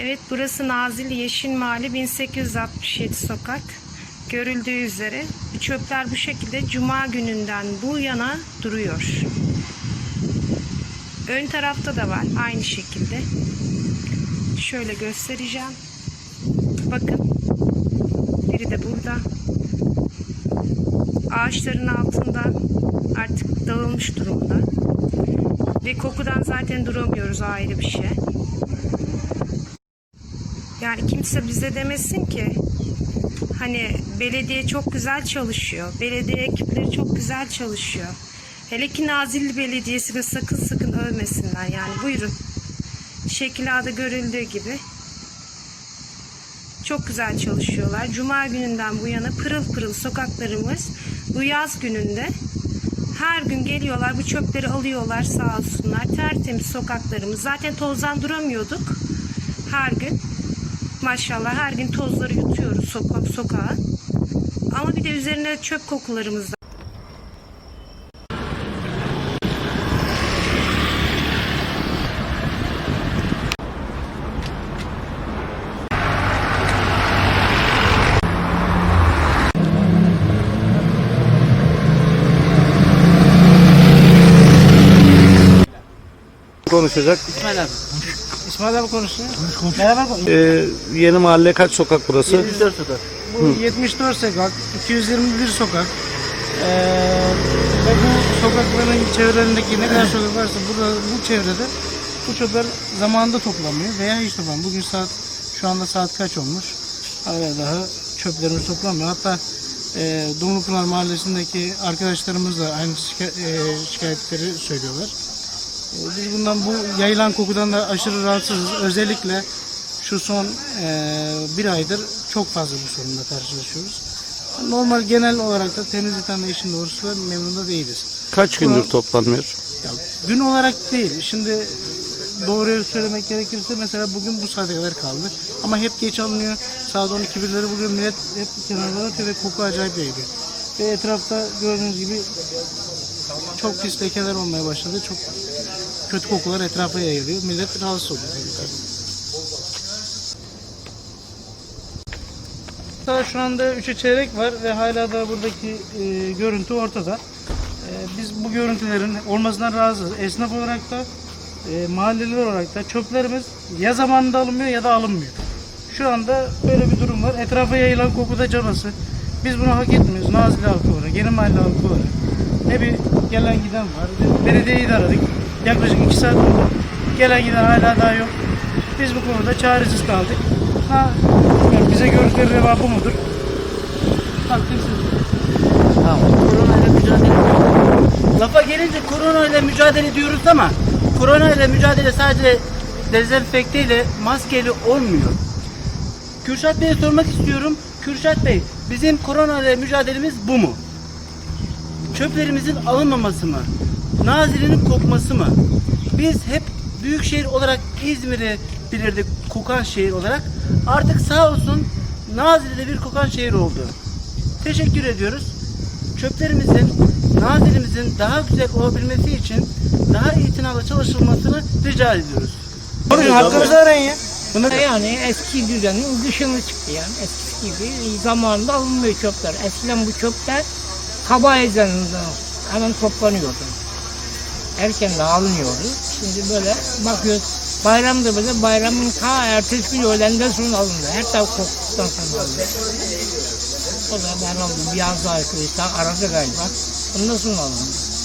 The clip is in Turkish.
Evet burası Nazilli Yeşil Mahalle 1867 sokak. Görüldüğü üzere çöpler bu şekilde cuma gününden bu yana duruyor. Ön tarafta da var aynı şekilde. Şöyle göstereceğim. Bakın. Biri de burada. Ağaçların altında artık dağılmış durumda. Ve kokudan zaten duramıyoruz ayrı bir şey. Yani kimse bize demesin ki hani belediye çok güzel çalışıyor. Belediye ekipleri çok güzel çalışıyor. Hele ki Nazilli Belediyesi'ni sakın sakın övmesinler. Yani buyurun. Şekilada görüldüğü gibi çok güzel çalışıyorlar. Cuma gününden bu yana pırıl pırıl sokaklarımız bu yaz gününde her gün geliyorlar bu çöpleri alıyorlar sağ olsunlar. Tertemiz sokaklarımız. Zaten tozdan duramıyorduk her gün. Maşallah her gün tozları yutuyoruz sokak sokağa. Ama bir de üzerine çöp kokularımız da konuşacak. İsmail abi. İsmail abi konuşuyor. Merhaba. Ee, yeni mahalle kaç sokak burası? 74 sokak. Bu 74 sokak, 221 sokak. Ee, ve bu sokakların çevrelerindeki ne kadar sokak varsa burada bu çevrede bu çöpler zamanında toplanmıyor veya hiç toplanmıyor. Bugün saat şu anda saat kaç olmuş? Hala daha çöplerimiz toplanmıyor. Hatta e, Dumlupınar Mahallesi'ndeki arkadaşlarımız da aynı şika- e, şikayetleri söylüyorlar. E, Biz bundan bu yayılan kokudan da aşırı rahatsızız. Özellikle şu son e, bir aydır çok fazla bu sorunla karşılaşıyoruz. Normal genel olarak da temizlikten de işin doğrusu memnun da değiliz. Kaç gündür toplanmıyor? Ya, gün olarak değil. Şimdi doğruyu söylemek gerekirse mesela bugün bu saate kadar kaldı. Ama hep geç alınıyor. Saat 12 birleri buluyor. Millet hep kenarlara atıyor ve koku acayip yayılıyor. Ve etrafta gördüğünüz gibi çok pis lekeler olmaya başladı. Çok kötü kokular etrafa yayılıyor. Millet rahatsız oluyor. Daha şu anda 3'e çeyrek var ve hala da buradaki e, görüntü ortada. E, biz bu görüntülerin olmasından razıyız. Esnaf olarak da e, mahalleler olarak da çöplerimiz ya zamanında alınmıyor ya da alınmıyor. Şu anda böyle bir durum var. Etrafa yayılan koku da cabası. Biz bunu hak etmiyoruz. Nazilli halkı olarak, yeni mahalle halkı olarak. Ne bir gelen giden var. Belediyeyi de aradık. Yaklaşık 2 saat oldu. Gelen giden hala daha yok. Biz bu konuda çaresiz kaldık. Ha, bilmiyorum, bize gördükleri reva bu mudur? Sizin. Tamam. Korona ile mücadele. Lafa gelince korona ile mücadele ediyoruz ama korona ile mücadele sadece dezenfekte ile maskeyle olmuyor. Kürşat Bey'e sormak istiyorum. Kürşat Bey, bizim korona ile mücadelemiz bu mu? Çöplerimizin alınmaması mı? Nazilli'nin kokması mı? Biz hep büyük şehir olarak İzmir'i bilirdik kokan şehir olarak. Artık sağ olsun Nazilli'de bir kokan şehir oldu. Teşekkür ediyoruz. Çöplerimizin, nazilimizin daha güzel olabilmesi için daha itinalı çalışılmasını rica ediyoruz. Konuşun hakkınızı arayın ya. Bunu Yani eski düzenin dışına çıktı yani. Eskisi gibi zamanında alınmıyor çöpler. Eskiden bu çöpler sabah ezanında hemen toplanıyordu. Erken alınıyordu. Şimdi böyle bakıyoruz bayramda böyle bayramın ta ertesi gün öğlenden sonra alındı. Her taraf koktuktan sonra alındı. O da ben aldım. Bir az daha arkadaşlar aradı galiba. Ondan sonra alındı.